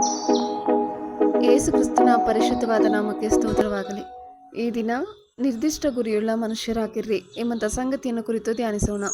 ಯೇಸು ಕ್ರಿಸ್ತನ ಪರಿಶುದ್ಧವಾದ ನಾಮಕ್ಕೆ ಸ್ತೋತ್ರವಾಗಲಿ. ಈ ದಿನ ನಿರ್ದಿಷ್ಟ ಗುರಿಯುಳ್ಳ ಮನುಷ್ಯರಾಗಿರ್ರಿ ಎಂಬಂಥ ಸಂಗತಿಯನ್ನು ಕುರಿತು ಧ್ಯಾನಿಸೋಣ.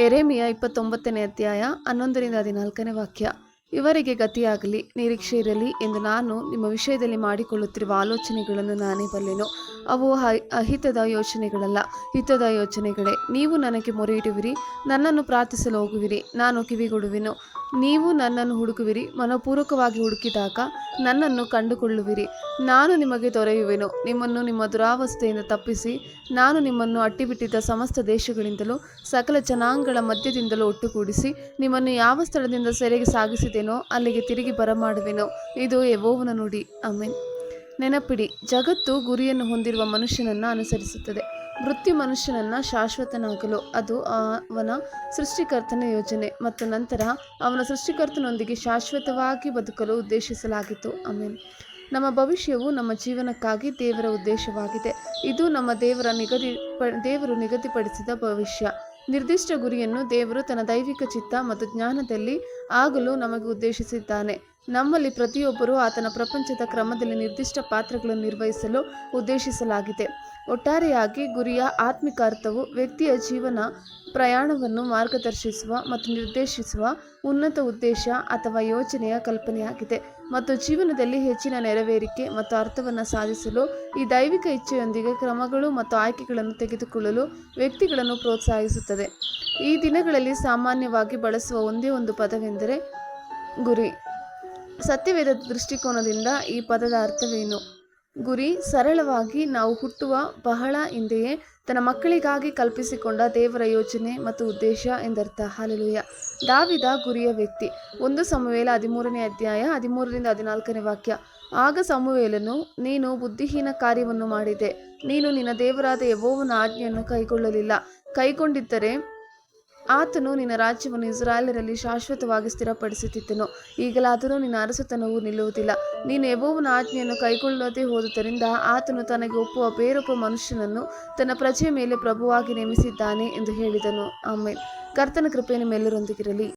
ಎರೆಮಿಯ ಇಪ್ಪತ್ತೊಂಬತ್ತನೇ ಅಧ್ಯಾಯ ಹನ್ನೊಂದರಿಂದ ಹದಿನಾಲ್ಕನೇ ವಾಕ್ಯ. ಇವರಿಗೆ ಗತಿಯಾಗಲಿ, ನಿರೀಕ್ಷೆ ಇರಲಿ ಎಂದು ನಾನು ನಿಮ್ಮ ವಿಷಯದಲ್ಲಿ ಮಾಡಿಕೊಳ್ಳುತ್ತಿರುವ ಆಲೋಚನೆಗಳನ್ನು ನಾನೇ ಬಲ್ಲೆನು. ಅವು ಅಹಿತದ ಯೋಚನೆಗಳಲ್ಲ. ಹಿತದ ಯೋಚನೆಗಳೇ. ನೀವು ನನಗೆ ಮೊರೆಯಿಡುವಿರಿ, ನನ್ನನ್ನು ಪ್ರಾರ್ಥಿಸಲು ಹೋಗುವಿರಿ, ನಾನು ಕಿವಿಗೊಡುವೆನು. ನೀವು ನನ್ನನ್ನು ಹುಡುಕುವಿರಿ, ಮನಪೂರ್ವಕವಾಗಿ ಹುಡುಕಿದಾಗ ನನ್ನನ್ನು ಕಂಡುಕೊಳ್ಳುವಿರಿ. ನಾನು ನಿಮಗೆ ದೊರೆಯುವೆನು ನಿಮ್ಮನ್ನು ನಿಮ್ಮ ದುರಾವಸ್ಥೆಯಿಂದ ತಪ್ಪಿಸಿ, ನಾನು ನಿಮ್ಮನ್ನು ಅಟ್ಟಿಬಿಟ್ಟಿದ್ದ ಸಮಸ್ತ ದೇಶಗಳಿಂದಲೂ, ಸಕಲ ಜನಾಂಗಗಳ ಮಧ್ಯದಿಂದಲೂ ಒಟ್ಟುಗೂಡಿಸಿ, ನಿಮ್ಮನ್ನು ಯಾವ ಸ್ಥಳದಿಂದ ಸೆರೆಗೆ ಸಾಗಿಸಿದೆನೋ ಅಲ್ಲಿಗೆ ತಿರುಗಿ ಬರಮಾಡುವೆನೋ. ಇದು ಯೆಹೋವನ ನುಡಿ. ಆಮೇನ್. ನೆನಪಿಡಿ, ಜಗತ್ತು ಗುರಿಯನ್ನು ಹೊಂದಿರುವ ಮನುಷ್ಯನನ್ನು ಅನುಸರಿಸುತ್ತದೆ. ಮೃತ್ಯು ಮನುಷ್ಯನನ್ನ ಶಾಶ್ವತನಾಗಲು ಅದು ಅವನ ಸೃಷ್ಟಿಕರ್ತನ ಯೋಜನೆ ಮತ್ತು ನಂತರ ಅವನ ಸೃಷ್ಟಿಕರ್ತನೊಂದಿಗೆ ಶಾಶ್ವತವಾಗಿ ಬದುಕಲು ಉದ್ದೇಶಿಸಲಾಗಿತ್ತು. ಆಮೇಲೆ ನಮ್ಮ ಭವಿಷ್ಯವು ನಮ್ಮ ಜೀವನಕ್ಕಾಗಿ ದೇವರ ಉದ್ದೇಶವಾಗಿದೆ. ಇದು ನಮ್ಮ ದೇವರ ನಿಗದಿ ದೇವರು ನಿಗದಿಪಡಿಸಿದ ಭವಿಷ್ಯ. ನಿರ್ದಿಷ್ಟ ಗುರಿಯನ್ನು ದೇವರು ತನ್ನ ದೈವಿಕ ಚಿತ್ತ ಮತ್ತು ಜ್ಞಾನದಲ್ಲಿ ಆಗಲು ನಮಗೆ ಉದ್ದೇಶಿಸಿದ್ದಾನೆ. ನಮ್ಮಲ್ಲಿ ಪ್ರತಿಯೊಬ್ಬರೂ ಆತನ ಪ್ರಪಂಚದ ಕ್ರಮದಲ್ಲಿ ನಿರ್ದಿಷ್ಟ ಪಾತ್ರಗಳನ್ನು ನಿರ್ವಹಿಸಲು ಉದ್ದೇಶಿಸಲಾಗಿದೆ. ಒಟ್ಟಾರೆಯಾಗಿ ಗುರಿಯ ಆತ್ಮಿಕ ಅರ್ಥವು ವ್ಯಕ್ತಿಯ ಜೀವನ ಪ್ರಯಾಣವನ್ನು ಮಾರ್ಗದರ್ಶಿಸುವ ಮತ್ತು ನಿರ್ದೇಶಿಸುವ ಉನ್ನತ ಉದ್ದೇಶ ಅಥವಾ ಯೋಜನೆಯ ಕಲ್ಪನೆಯಾಗಿದೆ ಮತ್ತು ಜೀವನದಲ್ಲಿ ಹೆಚ್ಚಿನ ನೆರವೇರಿಕೆ ಮತ್ತು ಅರ್ಥವನ್ನು ಸಾಧಿಸಲು ಈ ದೈವಿಕ ಇಚ್ಛೆಯೊಂದಿಗೆ ಕ್ರಮಗಳು ಮತ್ತು ಆಯ್ಕೆಗಳನ್ನು ತೆಗೆದುಕೊಳ್ಳಲು ವ್ಯಕ್ತಿಗಳನ್ನು ಪ್ರೋತ್ಸಾಹಿಸುತ್ತದೆ. ಈ ದಿನಗಳಲ್ಲಿ ಸಾಮಾನ್ಯವಾಗಿ ಬಳಸುವ ಒಂದೇ ಒಂದು ಪದವೆಂದರೆ ಗುರಿ. ಸತ್ಯವೇದ ದೃಷ್ಟಿಕೋನದಿಂದ ಈ ಪದದ ಅರ್ಥವೇನು? ಗುರಿ, ಸರಳವಾಗಿ ನಾವು ಹುಟ್ಟುವ ಬಹಳ ಹಿಂದೆಯೇ ತನ್ನ ಮಕ್ಕಳಿಗಾಗಿ ಕಲ್ಪಿಸಿಕೊಂಡ ದೇವರ ಯೋಜನೆ ಮತ್ತು ಉದ್ದೇಶ ಎಂದರ್ಥ. ಹಾಲೆಲುಯ್ಯ. ದಾವಿದ ಗುರಿಯ ವ್ಯಕ್ತಿ. ಒಂದು ಸಮುವೇಲ ಹದಿಮೂರನೇ ಅಧ್ಯಾಯ ಹದಿಮೂರರಿಂದ ಹದಿನಾಲ್ಕನೇ ವಾಕ್ಯ. ಆಗ ಸಮುವೇಲನು, ನೀನು ಬುದ್ಧಿಹೀನ ಕಾರ್ಯವನ್ನು ಮಾಡಿದೆ. ನೀನು ನಿನ್ನ ದೇವರಾದ ಯೆಹೋವನ ಆಜ್ಞೆಯನ್ನು ಕೈಗೊಳ್ಳಲಿಲ್ಲ. ಕೈಗೊಂಡಿದ್ದರೆ ಆತನು ನಿನ್ನ ರಾಜ್ಯವನ್ನು ಇಸ್ರಾಯೇಲರಲ್ಲಿ ಶಾಶ್ವತವಾಗಿ ಸ್ಥಿರಪಡಿಸುತ್ತಿದ್ದನು. ಈಗಲಾದರೂ ನಿನ್ನ ಅರಸುತನವು ನಿಲ್ಲುವುದಿಲ್ಲ. ನೀನು ಯೆಹೋವನ ಆಜ್ಞೆಯನ್ನು ಕೈಗೊಳ್ಳದೆ ಹೋದುದರಿಂದ ಆತನು ತನಗೆ ಒಪ್ಪುವ ಬೇರೊಬ್ಬ ಮನುಷ್ಯನನ್ನು ತನ್ನ ಪ್ರಜೆಯ ಮೇಲೆ ಪ್ರಭುವಾಗಿ ನೇಮಿಸಿದ್ದಾನೆ ಎಂದು ಹೇಳಿದನು. ಆಮೇಲೆ ಕರ್ತನ ಕೃಪೆಯನ್ನು ನಿಮ್ಮೆಲ್ಲರೊಂದಿಗಿರಲಿ